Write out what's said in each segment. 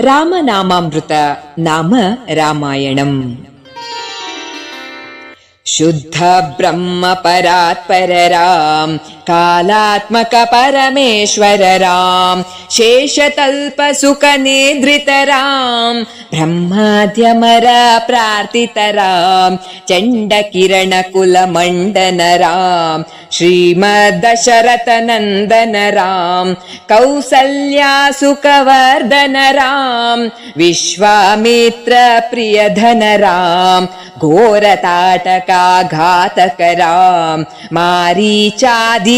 रामनामामृत नाम रामायणम्. शुद्ध ब्रह्म परात्पर राम कालात्मक परमेश्वर राम शेषतल्प सुख निधृत राम ब्रह्माद्यमर प्रार्थित राम मण्डन राम नन्दन राम विश्वामित्र राम घोरताटका राम मारीचादिनिपातक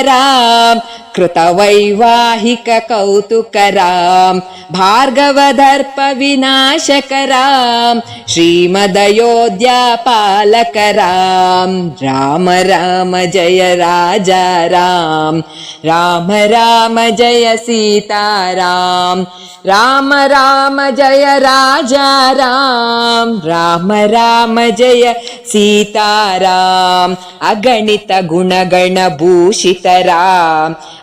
राम सुरमुनिवरगण संस्तुत राम नाविक धावित मृदुपद राम मिथिलापुरजन मोहक राम विदेह मानस रञ्जक राम त्र्यम्बक कार्मुक भञ्जक राम सीतार्पित वर मालिक राम कृतवैवाहिक कौतुक राम भार्गवदर्प राम राम जय राजा राम राम राम जय सीता राम राम जय राजा राम राम राम जय सीता राम अगणित गुणगण भूषित राम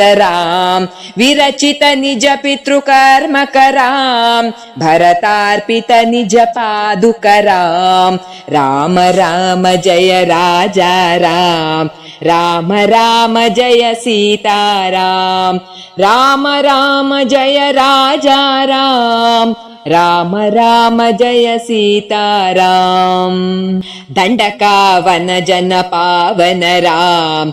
राम विरचित निज पितृकर्म कराम भरतार्पित निज पादुक राम राम जय राजा राम राम राम जय सीता राम राम जय राजा राम राम राम जय सीता राम दण्डकावन जन पावन राम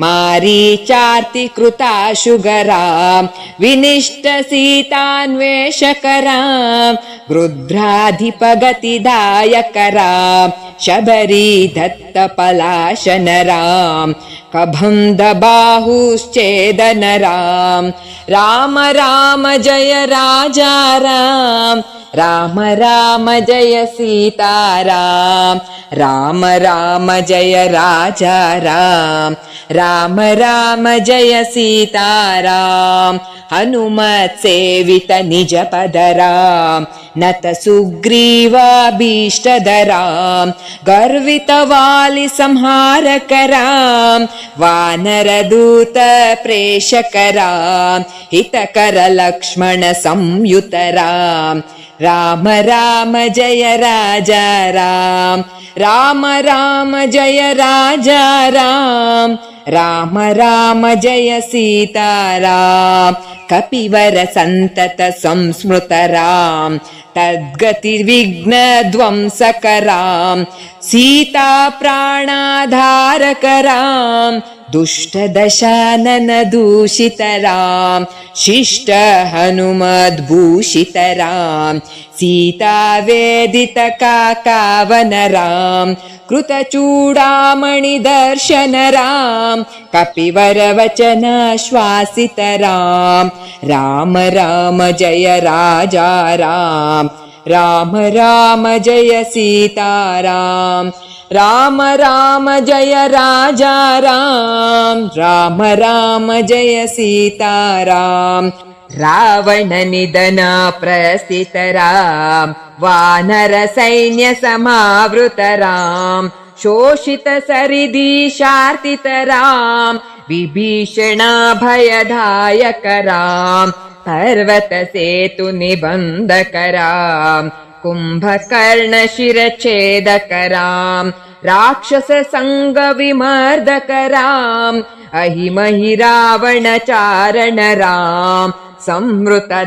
मारीचार्ति कृताशुगराम विनिष्ट सीतान्वेषकराम गृध्राधिपगतिदायक राम शबरी दत्त पलाशन राम राम जय राजा राम राम जय सीता राम राम जय राजा राम राम राम जय सीता राम हनुमत् सेवित निज पद राम नत सुग्रीवाभीष्टद राम गर्वित वालि संहारक राम राम जय राजा राम राम राम जय राजा राम राम राम जय सीता राम कपिवर सन्तत संस्मृत राम तद्गतिविघ्न ध्वंसक राम सीता प्राणाधारक राम दुष्ट दशानन दूषित राम शिष्ट हनुमद्भूषित राम सीता वेदित काकावन राम कृतचूडामणि दर्शन राम कपिवर वचन श्वासित राम राम जय राजा राम राम राम जय सीताराम राम राम जय राजा राम राम राम जय सीताराम। रावण निधन प्रस्थितराम वानर सैन्य समावृतराम शोषित सरिदीशार्तितराम विभीषणा भयदायकराम पर्वत सेतु निबन्धकराम कुम्भकर्ण शिरच्छेदकराम राक्षस सङ्ग विमर्दकराम अहिमहि रावण चारण राम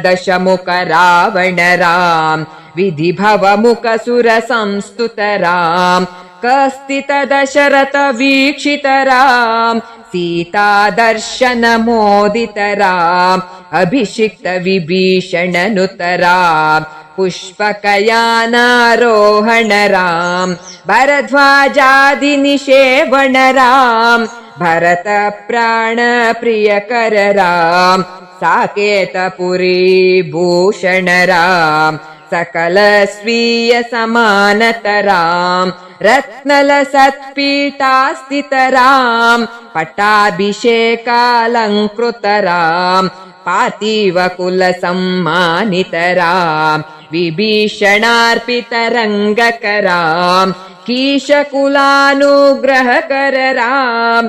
दशमुख रावण राम विधि भव मुख सुर संस्तुत राम कस्तित दशरथ वीक्षित राम सीता दर्शन मोदित राम अभिषिक्त विभीषण नुत राम पुष्पकयानारोहण राम भरत प्राण प्रियकर राम भूषण राम सकल स्वीय समानतराम रत्नल सत्पीठास्थितराम पट्टाभिषेकालङ्कृतराम पातीव कुल सम्मानितराम विभीषणार्पितरङ्गकराम। कीशकुलानुग्रहकर राम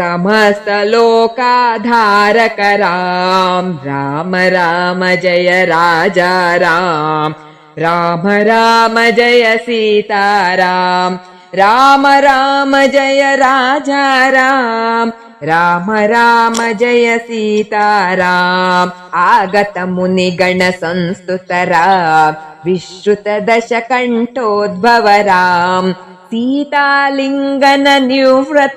संरक्षक राम राम जय राजा राम। राम राम जय सीताराम। राम राम जय राजा राम। राम राम जय सीताराम। आगत मुनिगण संस्तुतराम विश्रुत दशकण्ठोद्भव राम। सीतालिङ्गन निवृत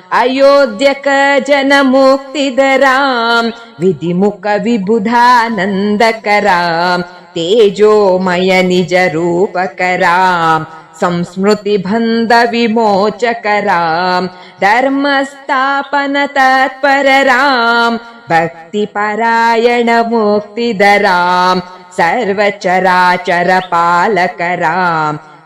जनकज राम कारित लवणासुरवद राम स्वर्गत शम्भूक संस्तुत राम स्वतनय कुशलवनन्दित राम अश्वमेध क्रतु दीक्षित राम कालावेदित सुरपद राम अयोध्यक जनमुक्तिदराम विधिमुख विबुधानन्दकराम तेजोमय निज रूपकराम संस्मृति बन्ध विमोचकराम धर्मस्थापन तत्परराम भक्तिपरायण मुक्तिदराम सर्वचराचर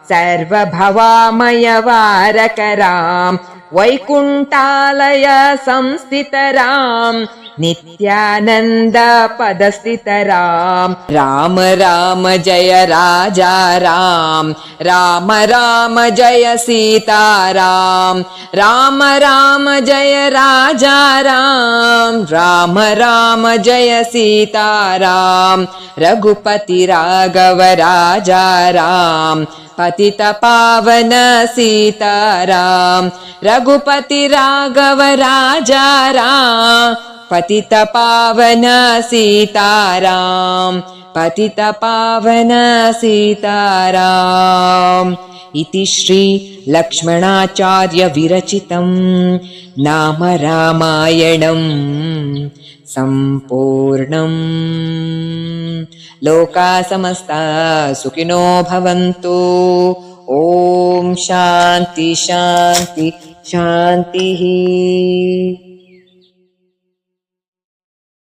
सर्वभवामयवारकराम वैकुण्ठालय संस्थितराम नित्यानन्द पदस्थितराम राम राम जय राजा राम राम राम जय सीताराम राम राम जय राजा राम राम राम जय सीताराम रघुपति राघव राजा राम पतित पावन सीताराम रघुपति राघव राजा राम पतित पावन सीताराम पतित पावन सीताराम इति श्री लक्ष्मणाचार्य विरचितं नाम रामायणम् सम्पूर्णम् लोका समस्ता सुखिनो भवन्तु। ॐ शान्ति शान्ति शान्तिः।